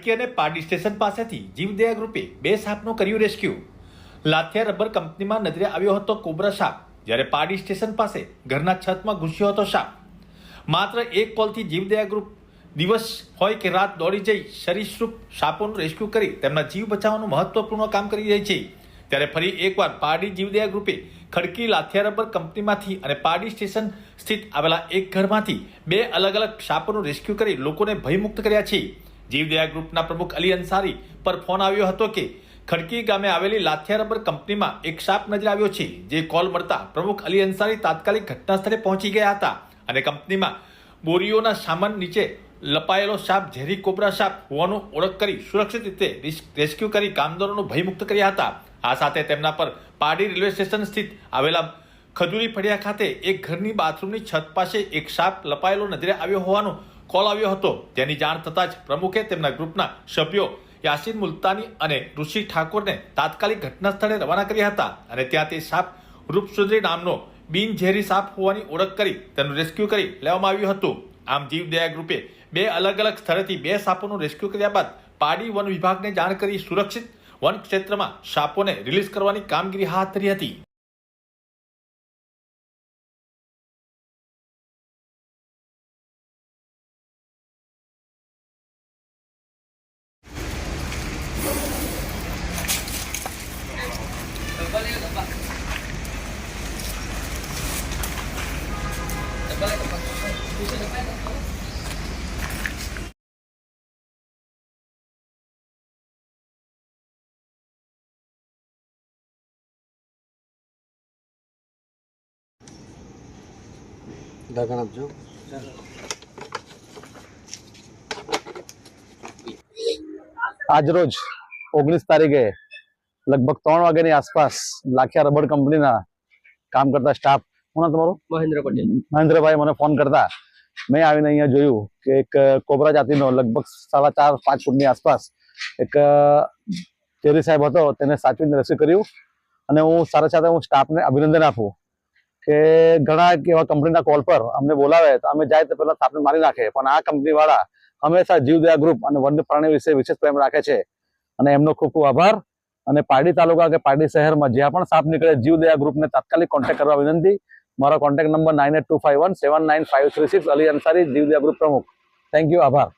ખડકી અને પાડી સ્ટેશન પાસેથી જીવદયા ગ્રુપે બે સાપનું કર્યું રેસ્ક્યુ. લાથિયા રબર કંપનીમાં નજરે આવ્યો હતો કોબ્રા સાપ, જ્યારે પાડી સ્ટેશન પાસે ઘરના છતમાં ઘૂસ્યો હતો સાપ. માત્ર એક કોલથી જીવદયા ગ્રુપ દિવસ હોય કે રાત દોડી જઈ સરીસૃપ સાપોનું રેસ્ક્યુ કરી તેમના જીવ બચાવવાનું મહત્વપૂર્ણ કામ કરી રહી છે. ત્યારે ફરી એકવાર પારડી જીવદયા ગ્રુપે ખડકી લાથિયા રબર કંપનીમાંથી અને પારડી સ્ટેશન સ્થિત આવેલા એક ઘરમાંથી બે અલગ અલગ સાપોનું રેસ્ક્યુ કરી લોકોને ભયમુક્ત કર્યા છે. જીવદયા ગ્રુપના પ્રમુખ અલી અંસારી પર ફોન આવ્યો હતો કે ખડકી ગામે આવેલી લાથિયા રબર કંપનીમાં એક સાપ નજરે આવ્યો છે, જે કોલ મળતા પ્રમુખ અલી અંસારી તાત્કાલિક ઘટના સ્થળે પહોંચી ગયા હતા અને કંપનીમાં બોરીઓના સામાન નીચે લપાયેલો સાપ ઝેરી કોબરા સાપ હોવાનું ઓળખ કરી સુરક્ષિત રીતે રિસ- રેસ્ક્યુ કરી કામદારોનું ભયમુક્ત કર્યા હતા. આ સાથે તેમના પર પાડી રેલવે સ્ટેશન સ્થિત આવેલા ખજૂરી ફળિયા ખાતે એક ઘરની બાથરૂમની છત પાસે એક સાપ લપાયેલો નજરે આવ્યો હોવાનો કોલ આવ્યો હતો. તેની જાણ થતાં જ પ્રમુખે તેમના ગ્રુપના સભ્યો યાસીન મુલતાની અને ઋષિ ઠાકોરને તાત્કાલિક ઘટના સ્થળે રવાના કર્યા હતા અને ત્યાં તે સાપ રૂપસુંદરી નામનો બિનઝેરી સાપ હોવાની ઓળખ કરી તેનું રેસ્ક્યુ કરી લેવામાં આવ્યું હતું. આમ જીવદયા ગ્રુપે બે અલગ અલગ સ્થળેથી બે સાપોનું રેસ્ક્યુ કર્યા બાદ પાડી વન વિભાગને જાણ કરી સુરક્ષિત વન ક્ષેત્રમાં સાપોને રિલીઝ કરવાની કામગીરી હાથ ધરી હતી. ઢાંકણ આપજો આજરોજ ઓગણીસ તારીખે લગભગ ત્રણ વાગ્યાની આસપાસ લાખિયા રબર કંપનીના કામ કરતા સ્ટાફ કોણ તમારો મહેન્દ્ર પટેલ મહેન્દ્રભાઈ મને ફોન કરતા મેં આવીને અહીંયા જોયું કે એક કોબરા જાતિનો લગભગ સાડા ચાર પાંચ ફૂટની આસપાસ એક ચેરી સાહેબ હતો તેને સાચવીને રસી કર્યું અને હું સાથે સાથે હું સ્ટાફને અભિનંદન આપું કે ઘણા એવા કંપનીના કોલ પર અમને બોલાવે તો અમે જાય તો પહેલા સાપને મારી નાખે. પણ આ કંપની વાળા હંમેશા જીવદયા ગ્રુપ અને વન્ય પ્રાણી વિશે વિશેષ પ્રેમ રાખે છે. અને એમનો ખૂબ ખૂબ આભાર. અને પારડી તાલુકા કે પારડી શહેરમાં જ્યાં પણ સાપ નીકળે જીવદયા ગ્રુપને તાત્કાલિક કોન્ટેક્ટ કરવા વિનંતી. મારો contact number nine eight two five one seven nine five three six Ali Ansari Jivdaya group પ્રમુખ. થેન્ક યુ આભાર.